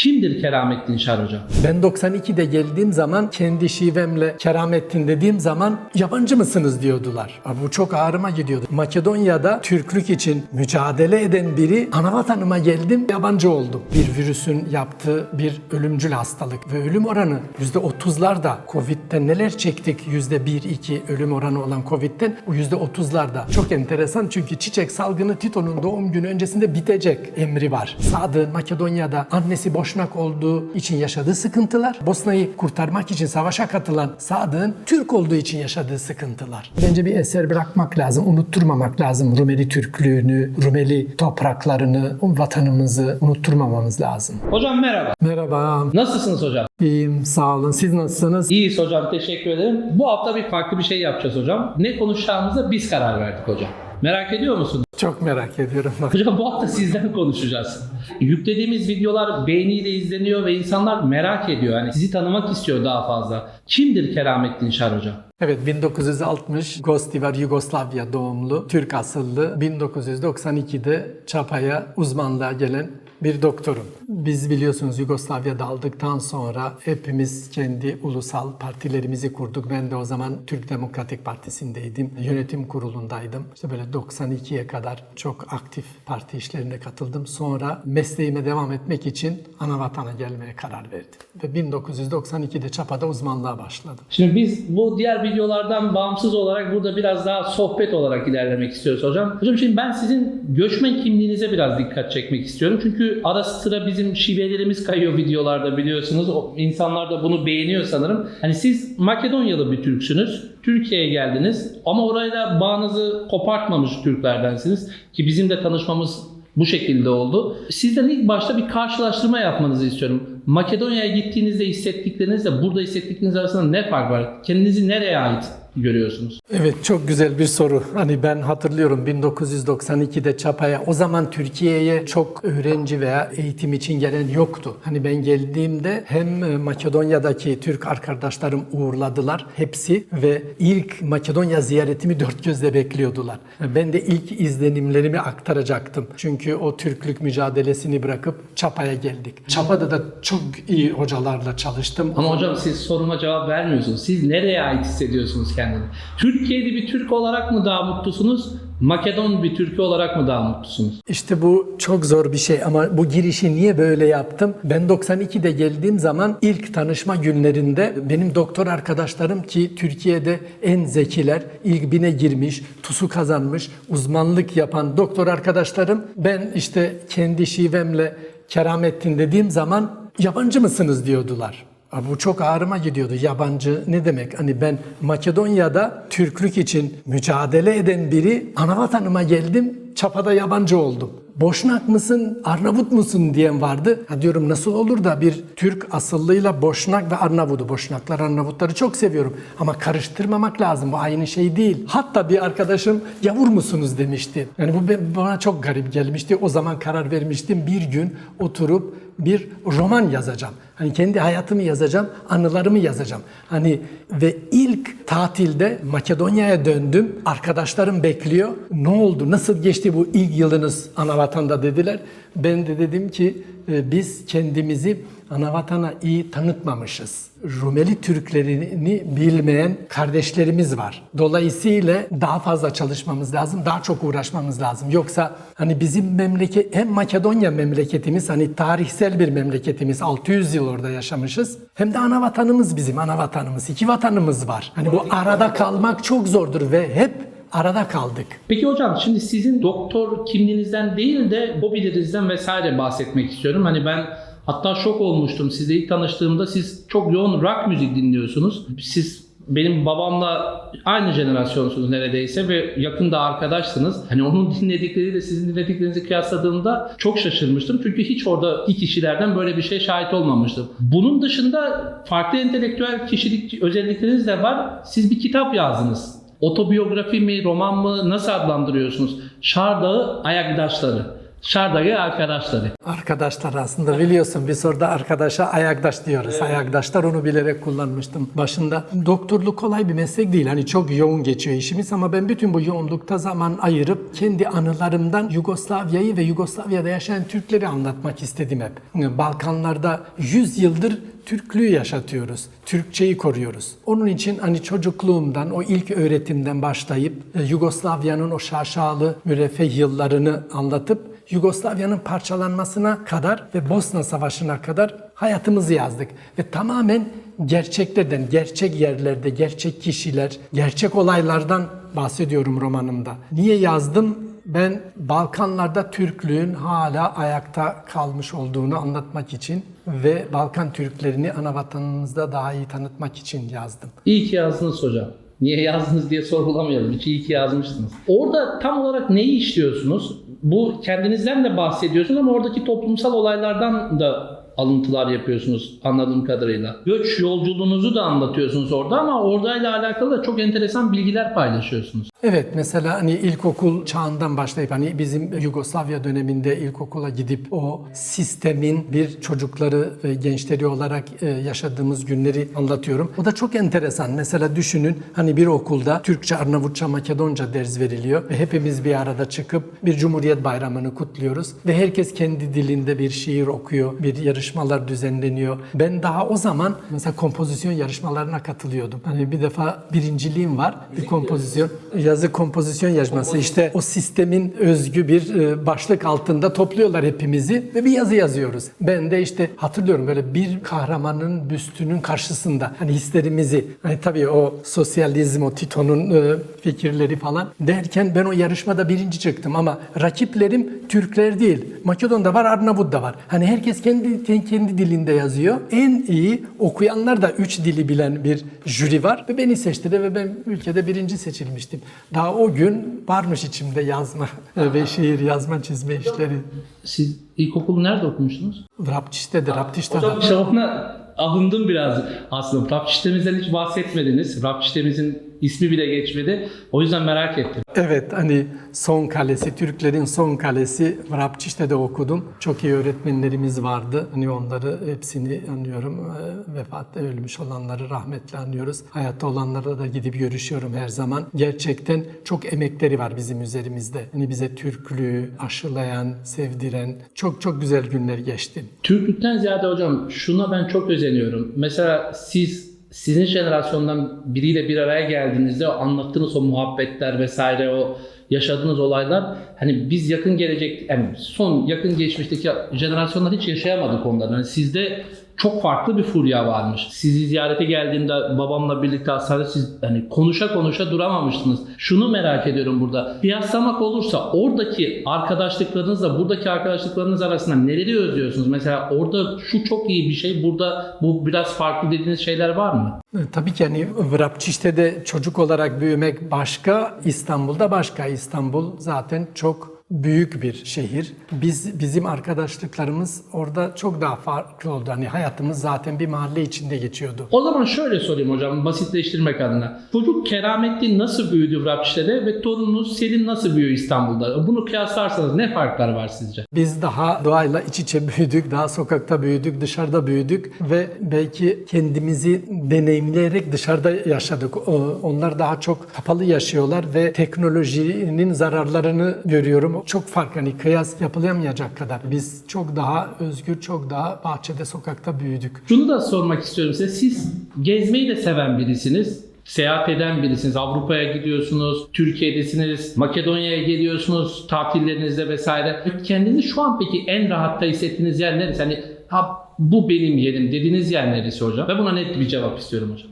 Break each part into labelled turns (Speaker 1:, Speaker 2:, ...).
Speaker 1: Kimdir Keramettin Şar Hocam?
Speaker 2: Ben 92'de geldiğim zaman kendi şivemle Keramettin dediğim zaman yabancı mısınız diyordular. Bu çok ağrıma gidiyordu. Makedonya'da Türklük için mücadele eden biri ana vatanıma geldim yabancı oldum. Bir virüsün yaptığı bir ölümcül hastalık ve ölüm oranı %30'larda. Covid'den neler çektik %1-2 ölüm oranı olan Covid'den bu %30'larda. Çok enteresan çünkü çiçek salgını Tito'nun doğum günü öncesinde bitecek emri var. Sadık'ın Makedonya'da annesi Boşnak olduğu için yaşadığı sıkıntılar, Bosna'yı kurtarmak için savaşa katılan Sadık'ın Türk olduğu için yaşadığı sıkıntılar. Bence bir eser bırakmak lazım, unutturmamak lazım Rumeli Türklüğünü, Rumeli topraklarını, vatanımızı unutturmamamız lazım.
Speaker 1: Hocam merhaba.
Speaker 2: Merhaba,
Speaker 1: Nasılsınız hocam?
Speaker 2: iyiyim, sağ olun. Siz nasılsınız?
Speaker 1: İyiyiz hocam teşekkür ederim. Bu hafta bir farklı bir şey yapacağız hocam. Ne konuşacağımıza biz karar verdik hocam. Merak ediyor musunuz?
Speaker 2: Çok merak ediyorum.
Speaker 1: Hocam bu hafta sizden konuşacağız. Yüklediğimiz videolar beğeniyle izleniyor ve insanlar merak ediyor. Yani sizi tanımak istiyor daha fazla. Kimdir Keramettin Şar hocam?
Speaker 2: Evet 1960 Gostivar Yugoslavya doğumlu Türk asıllı 1992'de Çapa'ya uzmanlığa gelen bir doktorum. Biz biliyorsunuz Yugoslavya dağıldıktan sonra hepimiz kendi ulusal partilerimizi kurduk. Ben de o zaman Türk Demokratik Partisi'ndeydim. Yönetim kurulundaydım. İşte böyle 92'ye kadar çok aktif parti işlerine katıldım. Sonra mesleğime devam etmek için ana vatana gelmeye karar verdim. Ve 1992'de Çapa'da uzmanlığa başladım.
Speaker 1: Şimdi biz bu diğer videolardan bağımsız olarak burada biraz daha sohbet olarak ilerlemek istiyoruz hocam. Hocam şimdi ben sizin göçmen kimliğinize biraz dikkat çekmek istiyorum. Çünkü ara sıra bizim şivelerimiz kayıyor videolarda biliyorsunuz. O, insanlar da bunu beğeniyor sanırım. Hani siz Makedonyalı bir Türksünüz. Türkiye'ye geldiniz ama orayla bağınızı kopartmamış Türklerdensiniz. Ki bizim de tanışmamız bu şekilde oldu. Sizden ilk başta bir karşılaştırma yapmanızı istiyorum. Makedonya'ya gittiğinizde hissettiklerinizle burada hissettikleriniz arasında ne fark var? Kendinizi nereye ait görüyorsunuz?
Speaker 2: Evet çok güzel bir soru. Hani ben hatırlıyorum 1992'de Çapa'ya o zaman Türkiye'ye çok öğrenci veya eğitim için gelen yoktu. Hani ben geldiğimde hem e, Makedonya'daki Türk arkadaşlarım uğurladılar hepsi ve ilk Makedonya ziyaretimi dört gözle bekliyordular. Ben de ilk izlenimlerimi aktaracaktım. Çünkü o Türklük mücadelesini bırakıp Çapa'ya geldik. Çapa'da da çok iyi hocalarla çalıştım.
Speaker 1: Ama hocam siz soruma cevap vermiyorsunuz. Siz nereye ait hissediyorsunuz kendini? Türkiye'li bir Türk olarak mı daha mutlusunuz? Makedon bir Türk olarak mı daha mutlusunuz?
Speaker 2: İşte bu çok zor bir şey ama bu girişi niye böyle yaptım? Ben 92'de geldiğim zaman ilk tanışma günlerinde benim doktor arkadaşlarım ki Türkiye'de en zekiler, ilk bine girmiş, TUS'u kazanmış, uzmanlık yapan doktor arkadaşlarım ben işte kendi şivemle Keramettin dediğim zaman yabancı mısınız diyordular. Bu çok ağrıma gidiyordu. Yabancı ne demek? Hani ben Makedonya'da Türklük için mücadele eden biri ana vatanıma geldim, çapada yabancı oldum. Boşnak mısın, Arnavut musun diyen vardı. Ha diyorum nasıl olur da bir Türk asıllıyla Boşnak ve Arnavut'u. Boşnaklar Arnavutları çok seviyorum ama karıştırmamak lazım. Bu aynı şey değil. Hatta bir arkadaşım yavur musunuz demişti. Yani bu bana çok garip gelmişti. O zaman karar vermiştim. Bir gün oturup bir roman yazacağım. Hani kendi hayatımı yazacağım, anılarımı yazacağım. Hani ve ilk tatilde Makedonya'ya döndüm. Arkadaşlarım bekliyor. Ne oldu? Nasıl geçti bu ilk yılınız ana vatanda dediler. Ben de dedim ki biz kendimizi ana vatana iyi tanıtmamışız. Rumeli Türklerini bilmeyen kardeşlerimiz var. Dolayısıyla daha fazla çalışmamız lazım, daha çok uğraşmamız lazım. Yoksa hani bizim memleket hem Makedonya memleketimiz hani tarihsel bir memleketimiz 600 yıl orada yaşamışız. Hem de ana vatanımız bizim ana vatanımız. iki vatanımız var. Hani bu arada kalmak çok zordur ve hep arada kaldık.
Speaker 1: Peki hocam şimdi sizin doktor kimliğinizden değil de hobilerinizden vesaire bahsetmek istiyorum. Hani ben hatta şok olmuştum sizle ilk tanıştığımda siz çok yoğun rock müzik dinliyorsunuz. Siz benim babamla aynı jenerasyonsunuz neredeyse ve yakında arkadaşsınız. Hani onun dinledikleriyle sizin dinlediklerinizi kıyasladığımda çok şaşırmıştım. Çünkü hiç orada ilk kişilerden böyle bir şey şahit olmamıştım. Bunun dışında farklı entelektüel kişilik özellikleriniz de var. Siz bir kitap yazdınız. Otobiyografi mi, roman mı, nasıl adlandırıyorsunuz? Şardağı Ayakdaşları. Şardagi arkadaşları.
Speaker 2: Arkadaşlar aslında biliyorsun biz orada arkadaşa ayakdaş diyoruz. Ayakdaşlar onu bilerek kullanmıştım başında. Doktorluk kolay bir meslek değil. Hani çok yoğun geçiyor işimiz ama ben bütün bu yoğunlukta zaman ayırıp kendi anılarımdan Yugoslavya'yı ve Yugoslavya'da yaşayan Türkleri anlatmak istedim hep. Balkanlarda 100 yıldır Türklüğü yaşatıyoruz. Türkçeyi koruyoruz. Onun için hani çocukluğumdan, o ilk öğretimden başlayıp e, Yugoslavya'nın o şaşalı, müreffeh yıllarını anlatıp Yugoslavya'nın parçalanmasına kadar ve Bosna Savaşı'na kadar hayatımızı yazdık. Ve tamamen gerçeklerden, gerçek yerlerde, gerçek kişiler, gerçek olaylardan bahsediyorum romanımda. Niye yazdım? Ben Balkanlarda Türklüğün hala ayakta kalmış olduğunu anlatmak için ve Balkan Türklerini ana vatanımızda daha iyi tanıtmak için yazdım.
Speaker 1: İyi ki yazdınız hocam. Niye yazdınız diye sorgulamayalım. Hiç iyi ki yazmışsınız. Orada tam olarak neyi işliyorsunuz? Bu kendinizden de bahsediyorsunuz ama oradaki toplumsal olaylardan da alıntılar yapıyorsunuz anladığım kadarıyla. Göç yolculuğunuzu da anlatıyorsunuz orada ama oradayla alakalı da çok enteresan bilgiler paylaşıyorsunuz.
Speaker 2: Evet mesela hani ilkokul çağından başlayıp hani bizim Yugoslavya döneminde ilkokula gidip o sistemin bir çocukları ve gençleri olarak e, yaşadığımız günleri anlatıyorum. O da çok enteresan. Mesela düşünün hani bir okulda Türkçe, Arnavutça, Makedonca ders veriliyor ve hepimiz bir arada çıkıp bir Cumhuriyet Bayramı'nı kutluyoruz ve herkes kendi dilinde bir şiir okuyor, bir yarışmalar düzenleniyor. Ben daha o zaman mesela kompozisyon yarışmalarına katılıyordum. Hani bir defa birinciliğim var bir kompozisyon yazı kompozisyon yarışması. İşte o sistemin özgü bir e, başlık altında topluyorlar hepimizi ve bir yazı yazıyoruz. Ben de işte hatırlıyorum böyle bir kahramanın büstünün karşısında hani hislerimizi hani tabii o sosyalizm o Tito'nun e, fikirleri falan derken ben o yarışmada birinci çıktım ama rakiplerim Türkler değil. Makedon'da var, Arnavut var. Hani herkes kendi kendi dilinde yazıyor. En iyi okuyanlar da üç dili bilen bir jüri var ve beni seçtiler ve ben ülkede birinci seçilmiştim. Daha o gün varmış içimde yazma ve şiir yazma çizme işleri.
Speaker 1: Siz ilkokulu nerede okumuştunuz?
Speaker 2: Rapçiste'de, Rapçiste'de.
Speaker 1: Hocam ona alındım biraz aslında. Rapçitemizden hiç bahsetmediniz. Rapçitemizin ismi bile geçmedi. O yüzden merak ettim.
Speaker 2: Evet hani son kalesi, Türklerin son kalesi Rapçişte'de okudum. Çok iyi öğretmenlerimiz vardı. Hani onları hepsini anıyorum. Ee, Vefatta ölmüş olanları rahmetle anıyoruz. Hayatta olanlara da gidip görüşüyorum her zaman. Gerçekten çok emekleri var bizim üzerimizde. Hani bize Türklüğü aşılayan, sevdiren çok çok güzel günler geçti.
Speaker 1: Türklükten ziyade hocam şuna ben çok özeniyorum. Mesela siz sizin jenerasyondan biriyle bir araya geldiğinizde o anlattığınız o muhabbetler vesaire o yaşadığınız olaylar hani biz yakın gelecek yani son yakın geçmişteki jenerasyonlar hiç yaşayamadık onları. Yani sizde çok farklı bir furya varmış. Sizi ziyarete geldiğimde babamla birlikte hastanede siz hani konuşa konuşa duramamıştınız. Şunu merak ediyorum burada. Kıyaslamak olursa oradaki arkadaşlıklarınızla buradaki arkadaşlıklarınız arasında neleri özlüyorsunuz? Mesela orada şu çok iyi bir şey, burada bu biraz farklı dediğiniz şeyler var mı?
Speaker 2: E, Tabii ki hani Vrapçişte'de çocuk olarak büyümek başka, İstanbul'da başka. İstanbul zaten çok büyük bir şehir. Biz bizim arkadaşlıklarımız orada çok daha farklı oldu. Hani hayatımız zaten bir mahalle içinde geçiyordu.
Speaker 1: O zaman şöyle sorayım hocam basitleştirmek adına. Çocuk kerametli nasıl büyüdü Vrapçi'de ve torununuz Selim nasıl büyüyor İstanbul'da? Bunu kıyaslarsanız ne farklar var sizce?
Speaker 2: Biz daha doğayla iç içe büyüdük, daha sokakta büyüdük, dışarıda büyüdük ve belki kendimizi deneyimleyerek dışarıda yaşadık. Onlar daha çok kapalı yaşıyorlar ve teknolojinin zararlarını görüyorum. Çok farklı, hani kıyas yapılamayacak kadar. Biz çok daha özgür, çok daha bahçede, sokakta büyüdük.
Speaker 1: Şunu da sormak istiyorum size. Siz gezmeyi de seven birisiniz. Seyahat eden birisiniz. Avrupa'ya gidiyorsunuz, Türkiye'desiniz, Makedonya'ya geliyorsunuz tatillerinizde vesaire. Kendinizi şu an peki en rahatta hissettiğiniz yer neresi? Hani ha, bu benim yerim dediğiniz yer neresi hocam? Ve buna net bir cevap istiyorum hocam.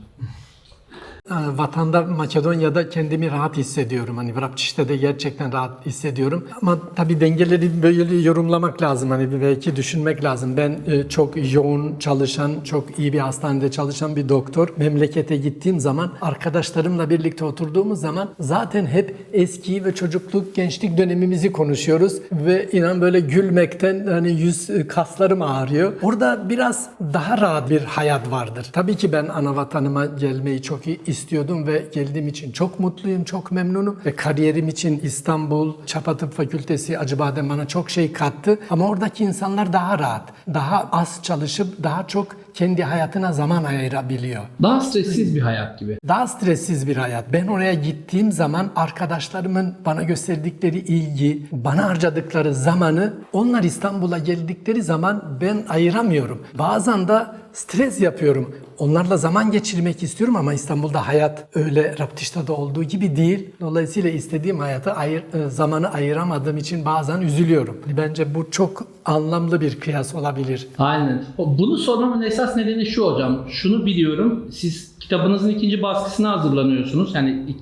Speaker 2: Ee, Vatanda Makedonya'da kendimi rahat hissediyorum. Hani Vrapçiş'te de gerçekten rahat hissediyorum. Ama tabii dengeleri böyle yorumlamak lazım. Hani belki düşünmek lazım. Ben e, çok yoğun çalışan, çok iyi bir hastanede çalışan bir doktor. Memlekete gittiğim zaman arkadaşlarımla birlikte oturduğumuz zaman zaten hep eski ve çocukluk, gençlik dönemimizi konuşuyoruz ve inan böyle gülmekten hani yüz e, kaslarım ağrıyor. Orada biraz daha rahat bir hayat vardır. Tabii ki ben ana vatanıma gelmeyi çok iyi istiyordum ve geldiğim için çok mutluyum, çok memnunum. Ve kariyerim için İstanbul Çapa Tıp Fakültesi Acıbadem bana çok şey kattı. Ama oradaki insanlar daha rahat, daha az çalışıp daha çok kendi hayatına zaman ayırabiliyor.
Speaker 1: Daha stressiz bir hayat gibi.
Speaker 2: Daha stressiz bir hayat. Ben oraya gittiğim zaman arkadaşlarımın bana gösterdikleri ilgi, bana harcadıkları zamanı onlar İstanbul'a geldikleri zaman ben ayıramıyorum. Bazen de stres yapıyorum. Onlarla zaman geçirmek istiyorum ama İstanbul'da hayat öyle Raptişta'da olduğu gibi değil. Dolayısıyla istediğim hayata ayır, e, zamanı ayıramadığım için bazen üzülüyorum. Bence bu çok anlamlı bir kıyas olabilir.
Speaker 1: Aynen. Bunu sormamın esas nedeni şu hocam. Şunu biliyorum. Siz kitabınızın ikinci baskısına hazırlanıyorsunuz. Yani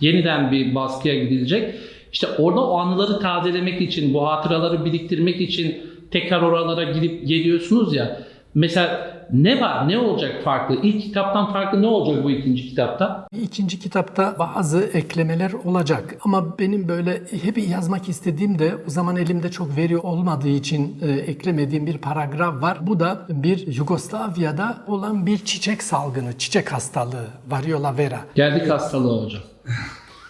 Speaker 1: yeniden bir baskıya gidilecek. İşte orada o anıları tazelemek için, bu hatıraları biriktirmek için tekrar oralara gidip geliyorsunuz ya. Mesela ne var, ne olacak farklı? İlk kitaptan farklı ne olacak bu ikinci kitapta?
Speaker 2: İkinci kitapta bazı eklemeler olacak ama benim böyle hep yazmak istediğim de o zaman elimde çok veri olmadığı için e, eklemediğim bir paragraf var. Bu da bir Yugoslavya'da olan bir çiçek salgını, çiçek hastalığı, variola vera.
Speaker 1: Geldik hastalığı hocam.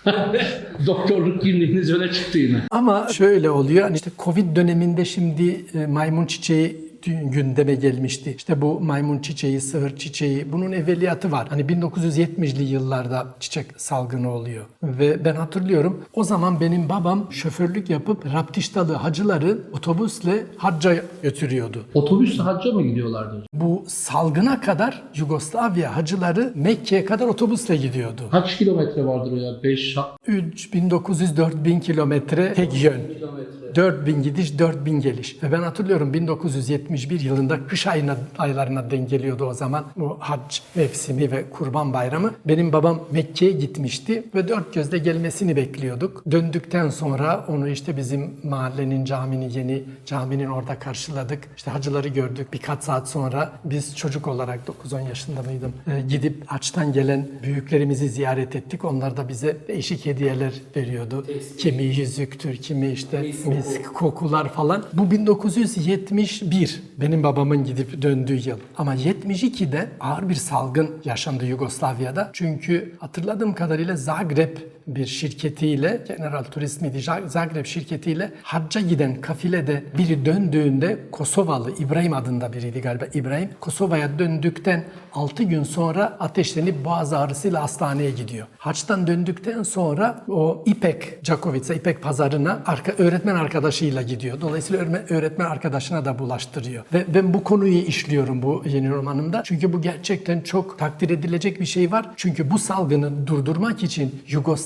Speaker 1: Doktorluk kimliğiniz öne çıktı yine.
Speaker 2: Ama şöyle oluyor. hani işte Covid döneminde şimdi e, maymun çiçeği gündeme gelmişti. İşte bu maymun çiçeği, sığır çiçeği bunun evveliyatı var. Hani 1970'li yıllarda çiçek salgını oluyor. Ve ben hatırlıyorum o zaman benim babam şoförlük yapıp Raptiştalı hacıları otobüsle hacca götürüyordu.
Speaker 1: Otobüsle hacca mı gidiyorlardı?
Speaker 2: Bu salgına kadar Yugoslavya hacıları Mekke'ye kadar otobüsle gidiyordu.
Speaker 1: Kaç kilometre vardır o ya? 5
Speaker 2: 3900-4000 kilometre tek yön. 4000 gidiş, 4000 geliş. Ve ben hatırlıyorum 1971 yılında kış ayına, aylarına denk geliyordu o zaman. Bu hac mevsimi ve kurban bayramı. Benim babam Mekke'ye gitmişti ve dört gözle gelmesini bekliyorduk. Döndükten sonra onu işte bizim mahallenin caminin yeni caminin orada karşıladık. İşte hacıları gördük. Birkaç saat sonra biz çocuk olarak 9-10 yaşında mıydım? e, gidip haçtan gelen büyüklerimizi ziyaret ettik. Onlar da bize değişik hediyeler veriyordu. Kimi yüzüktür, kimi işte misk kokular falan. Bu 1971 benim babamın gidip döndüğü yıl. Ama 72'de ağır bir salgın yaşandı Yugoslavya'da. Çünkü hatırladığım kadarıyla Zagreb bir şirketiyle, General Turizmi Zagreb şirketiyle hacca giden kafilede biri döndüğünde Kosovalı İbrahim adında biriydi galiba İbrahim. Kosova'ya döndükten 6 gün sonra ateşlenip boğaz ağrısıyla hastaneye gidiyor. Haçtan döndükten sonra o İpek Cakovica, İpek pazarına arka, öğretmen arkadaşıyla gidiyor. Dolayısıyla öğretmen, arkadaşına da bulaştırıyor. Ve ben bu konuyu işliyorum bu yeni romanımda. Çünkü bu gerçekten çok takdir edilecek bir şey var. Çünkü bu salgını durdurmak için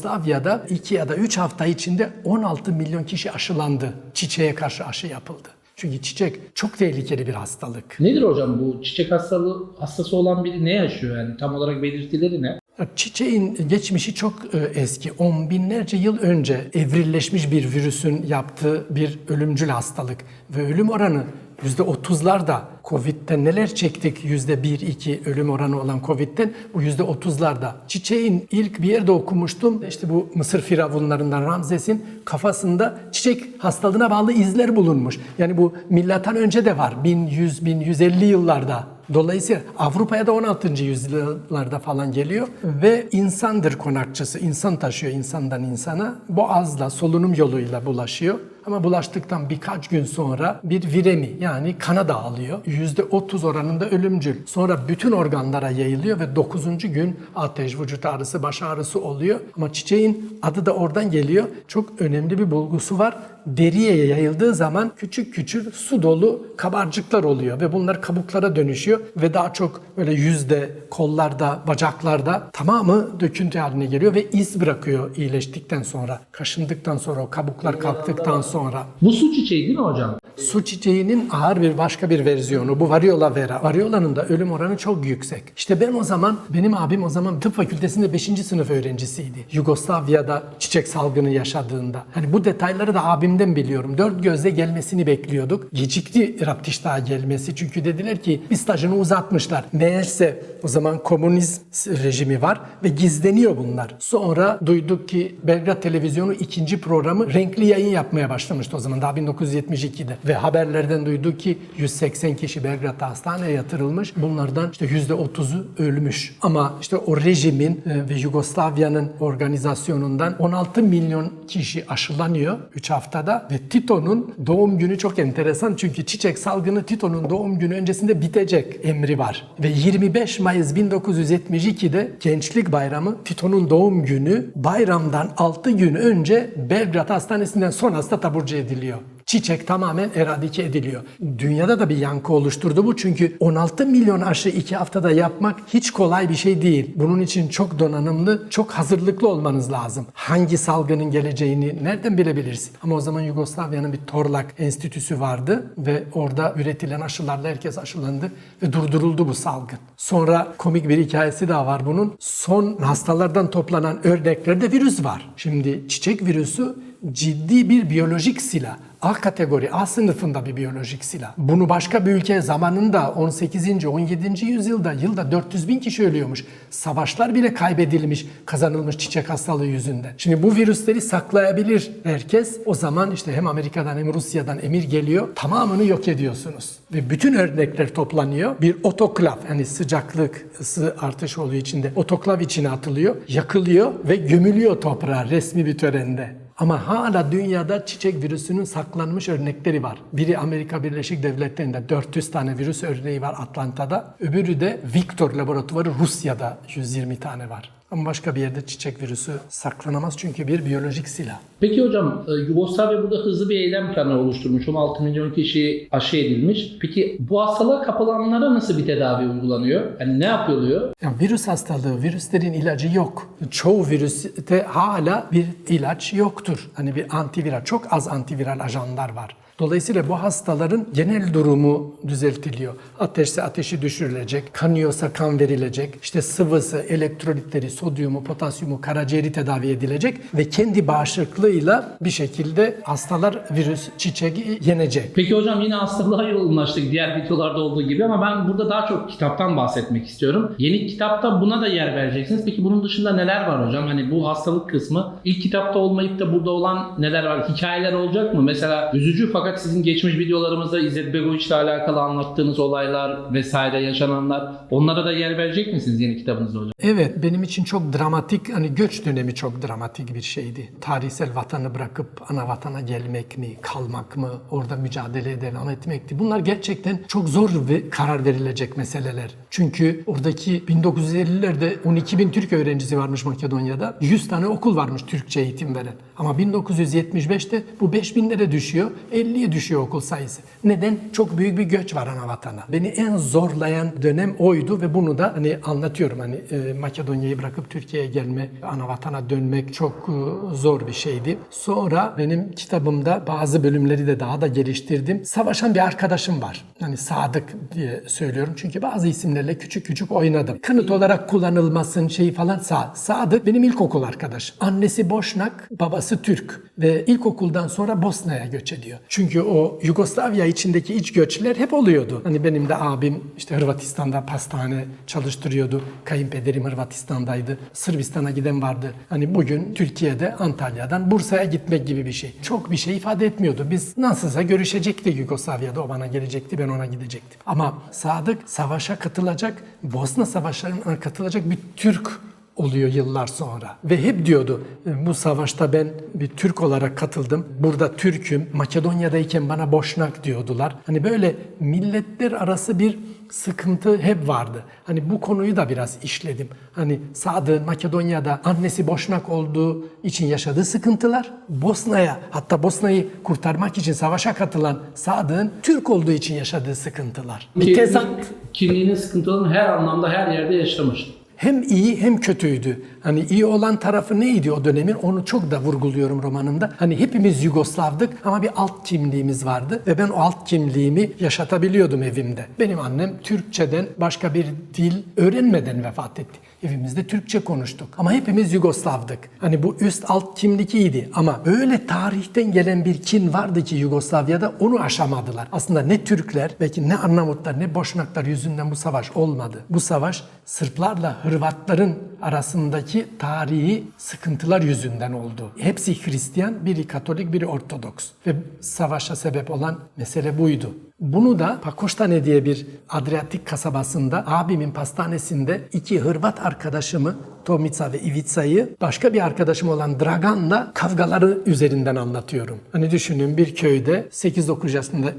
Speaker 2: Yugoslavya'da 2 ya da 3 hafta içinde 16 milyon kişi aşılandı. Çiçeğe karşı aşı yapıldı. Çünkü çiçek çok tehlikeli bir hastalık.
Speaker 1: Nedir hocam bu çiçek hastalığı hastası olan biri ne yaşıyor yani tam olarak belirtileri ne?
Speaker 2: Çiçeğin geçmişi çok e, eski. On binlerce yıl önce evrilleşmiş bir virüsün yaptığı bir ölümcül hastalık. Ve ölüm oranı %30'larda. Covid'den neler çektik %1-2 ölüm oranı olan Covid'den bu %30'larda. Çiçeğin ilk bir yerde okumuştum. İşte bu Mısır firavunlarından Ramzes'in kafasında çiçek hastalığına bağlı izler bulunmuş. Yani bu milattan önce de var. 1100-1150 yıllarda. Dolayısıyla Avrupa'ya da 16. yüzyıllarda falan geliyor ve insandır konakçısı. İnsan taşıyor insandan insana. Boğazla, solunum yoluyla bulaşıyor. Ama bulaştıktan birkaç gün sonra bir viremi yani kana dağılıyor. %30 oranında ölümcül. Sonra bütün organlara yayılıyor ve 9. gün ateş, vücut ağrısı, baş ağrısı oluyor. Ama çiçeğin adı da oradan geliyor. Çok önemli bir bulgusu var. Deriye yayıldığı zaman küçük küçük su dolu kabarcıklar oluyor ve bunlar kabuklara dönüşüyor ve daha çok böyle yüzde, kollarda, bacaklarda tamamı döküntü haline geliyor ve iz bırakıyor iyileştikten sonra. Kaşındıktan sonra, o kabuklar kalktıktan sonra.
Speaker 1: Bu su çiçeği değil mi hocam?
Speaker 2: Su çiçeğinin ağır bir başka bir versiyonu. Bu variola vera. Variola'nın da ölüm oranı çok yüksek. İşte ben o zaman, benim abim o zaman tıp fakültesinde 5. sınıf öğrencisiydi. Yugoslavya'da çiçek salgını yaşadığında. Hani bu detayları da abimden biliyorum. Dört gözle gelmesini bekliyorduk. Gecikti Raptiştah'a gelmesi. Çünkü dediler ki bir stajını uzatmışlar. Meğerse o zaman komünizm rejimi var ve gizleniyor bunlar. Sonra duyduk ki Belgrad Televizyonu ikinci programı renkli yayın yapmaya başladı. Başlamıştı o zaman daha 1972'de ve haberlerden duyduk ki 180 kişi Belgrad'da hastaneye yatırılmış. Bunlardan işte %30'u ölmüş. Ama işte o rejimin e, ve Yugoslavya'nın organizasyonundan 16 milyon kişi aşılanıyor 3 haftada ve Tito'nun doğum günü çok enteresan çünkü çiçek salgını Tito'nun doğum günü öncesinde bitecek emri var. Ve 25 Mayıs 1972'de Gençlik Bayramı Tito'nun doğum günü bayramdan 6 gün önce Belgrad Hastanesi'nden son hasta taburcu ediliyor. Çiçek tamamen eradike ediliyor. Dünyada da bir yankı oluşturdu bu çünkü 16 milyon aşı 2 haftada yapmak hiç kolay bir şey değil. Bunun için çok donanımlı, çok hazırlıklı olmanız lazım. Hangi salgının geleceğini nereden bilebilirsin? Ama o zaman Yugoslavya'nın bir Torlak Enstitüsü vardı ve orada üretilen aşılarla herkes aşılandı ve durduruldu bu salgın. Sonra komik bir hikayesi daha var bunun. Son hastalardan toplanan örneklerde virüs var. Şimdi çiçek virüsü ciddi bir biyolojik silah. A kategori, A sınıfında bir biyolojik silah. Bunu başka bir ülke zamanında 18. 17. yüzyılda yılda 400 bin kişi ölüyormuş. Savaşlar bile kaybedilmiş, kazanılmış çiçek hastalığı yüzünden. Şimdi bu virüsleri saklayabilir herkes. O zaman işte hem Amerika'dan hem Rusya'dan emir geliyor. Tamamını yok ediyorsunuz. Ve bütün örnekler toplanıyor. Bir otoklav yani sıcaklık, ısı artış oluyor içinde. Otoklav içine atılıyor, yakılıyor ve gömülüyor toprağa resmi bir törende. Ama hala dünyada çiçek virüsünün saklanmış örnekleri var. Biri Amerika Birleşik Devletleri'nde 400 tane virüs örneği var Atlanta'da. Öbürü de Victor laboratuvarı Rusya'da 120 tane var. Ama başka bir yerde çiçek virüsü saklanamaz çünkü bir biyolojik silah.
Speaker 1: Peki hocam e, Yugoslavya burada hızlı bir eylem planı oluşturmuş. 16 milyon kişi aşı edilmiş. Peki bu hastalığa kapılanlara nasıl bir tedavi uygulanıyor? Yani ne yapılıyor?
Speaker 2: Ya virüs hastalığı, virüslerin ilacı yok. Çoğu virüste hala bir ilaç yoktur. Hani bir antiviral, çok az antiviral ajanlar var. Dolayısıyla bu hastaların genel durumu düzeltiliyor. Ateşse ateşi düşürülecek, kanıyorsa kan verilecek, işte sıvısı, elektrolitleri, sodyumu, potasyumu, karaciğeri tedavi edilecek ve kendi bağışıklığıyla bir şekilde hastalar virüs çiçeği yenecek.
Speaker 1: Peki hocam yine hastalığa yoğunlaştık diğer videolarda olduğu gibi ama ben burada daha çok kitaptan bahsetmek istiyorum. Yeni kitapta buna da yer vereceksiniz. Peki bunun dışında neler var hocam? Hani bu hastalık kısmı ilk kitapta olmayıp da burada olan neler var? Hikayeler olacak mı? Mesela üzücü fakat sizin geçmiş videolarımızda İzzet Begoviç ile alakalı anlattığınız olaylar vesaire yaşananlar onlara da yer verecek misiniz yeni kitabınızda hocam?
Speaker 2: Evet benim için çok dramatik hani göç dönemi çok dramatik bir şeydi. Tarihsel vatanı bırakıp ana vatana gelmek mi, kalmak mı, orada mücadeleye devam etmekti. Bunlar gerçekten çok zor ve karar verilecek meseleler. Çünkü oradaki 1950'lerde 12 bin Türk öğrencisi varmış Makedonya'da. 100 tane okul varmış Türkçe eğitim veren. Ama 1975'te bu 5 binlere düşüyor, 50'ye düşüyor okul sayısı. Neden? Çok büyük bir göç var ana vatana. Beni en zorlayan dönem oydu ve bunu da hani anlatıyorum. Hani e, Makedonya'yı bırakıp Türkiye'ye gelme, ana vatana dönmek çok e, zor bir şeydi. Sonra benim kitabımda bazı bölümleri de daha da geliştirdim. Savaşan bir arkadaşım var. Hani Sadık diye söylüyorum. Çünkü bazı isimlerle küçük küçük oynadım. Kanıt olarak kullanılmasın şeyi falan sağ. Sadık benim ilkokul arkadaşım. Annesi Boşnak, babası Türk ve ilkokuldan sonra Bosna'ya göç ediyor. Çünkü o Yugoslavya içindeki iç göçler hep oluyordu. Hani benim de abim işte Hırvatistan'da pastane çalıştırıyordu. Kayınpederim Hırvatistan'daydı. Sırbistan'a giden vardı. Hani bugün Türkiye'de Antalya'dan Bursa'ya gitmek gibi bir şey. Çok bir şey ifade etmiyordu. Biz nasılsa görüşecektik Yugoslavya'da. O bana gelecekti, ben ona gidecektim. Ama Sadık savaşa katılacak, Bosna Savaşları'na katılacak bir Türk oluyor yıllar sonra. Ve hep diyordu bu savaşta ben bir Türk olarak katıldım. Burada Türk'üm. Makedonya'dayken bana Boşnak diyordular. Hani böyle milletler arası bir sıkıntı hep vardı. Hani bu konuyu da biraz işledim. Hani Sadık'ın Makedonya'da annesi Boşnak olduğu için yaşadığı sıkıntılar, Bosna'ya hatta Bosna'yı kurtarmak için savaşa katılan Sadık'ın Türk olduğu için yaşadığı sıkıntılar. Bir tezat
Speaker 1: Kimliğinin sıkıntılarını her anlamda her yerde yaşamış.
Speaker 2: Hem iyi hem kötüydü. Hani iyi olan tarafı neydi o dönemin onu çok da vurguluyorum romanımda. Hani hepimiz Yugoslavdık ama bir alt kimliğimiz vardı ve ben o alt kimliğimi yaşatabiliyordum evimde. Benim annem Türkçeden başka bir dil öğrenmeden vefat etti. Evimizde Türkçe konuştuk ama hepimiz Yugoslavdık. Hani bu üst alt kimlik iyiydi ama öyle tarihten gelen bir kin vardı ki Yugoslavya'da onu aşamadılar. Aslında ne Türkler belki ne Arnavutlar ne Boşnaklar yüzünden bu savaş olmadı. Bu savaş Sırplarla Hırvatların arasındaki tarihi sıkıntılar yüzünden oldu. Hepsi Hristiyan, biri Katolik, biri Ortodoks ve savaşa sebep olan mesele buydu. Bunu da Pakoštane diye bir Adriyatik kasabasında abimin pastanesinde iki Hırvat arkadaşımı Tomica ve Ivica'yı başka bir arkadaşım olan Dragan'la kavgaları üzerinden anlatıyorum. Hani düşünün bir köyde 8-9 yaşında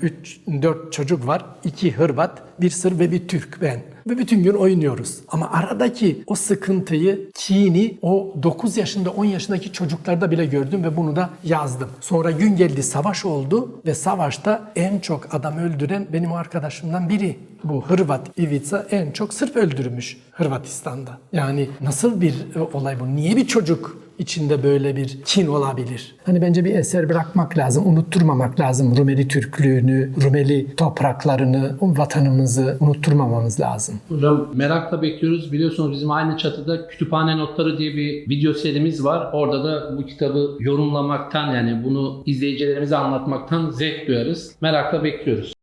Speaker 2: 3-4 çocuk var. iki Hırvat, bir Sır ve bir Türk ben. Ve bütün gün oynuyoruz. Ama aradaki o sıkıntıyı, kini o 9 yaşında 10 yaşındaki çocuklarda bile gördüm ve bunu da yazdım. Sonra gün geldi savaş oldu ve savaşta en çok adam öldüren benim arkadaşımdan biri. Bu Hırvat Ivica en çok Sırp öldürmüş Hırvatistan'da. Yani nasıl bir e, olay bu? Niye bir çocuk içinde böyle bir kin olabilir? Hani bence bir eser bırakmak lazım, unutturmamak lazım Rumeli Türklüğünü, Rumeli topraklarını, vatanımızı unutturmamamız lazım.
Speaker 1: Hocam merakla bekliyoruz. Biliyorsunuz bizim aynı çatıda Kütüphane Notları diye bir video serimiz var. Orada da bu kitabı yorumlamaktan yani bunu izleyicilerimize anlatmaktan zevk duyarız. Merakla bekliyoruz.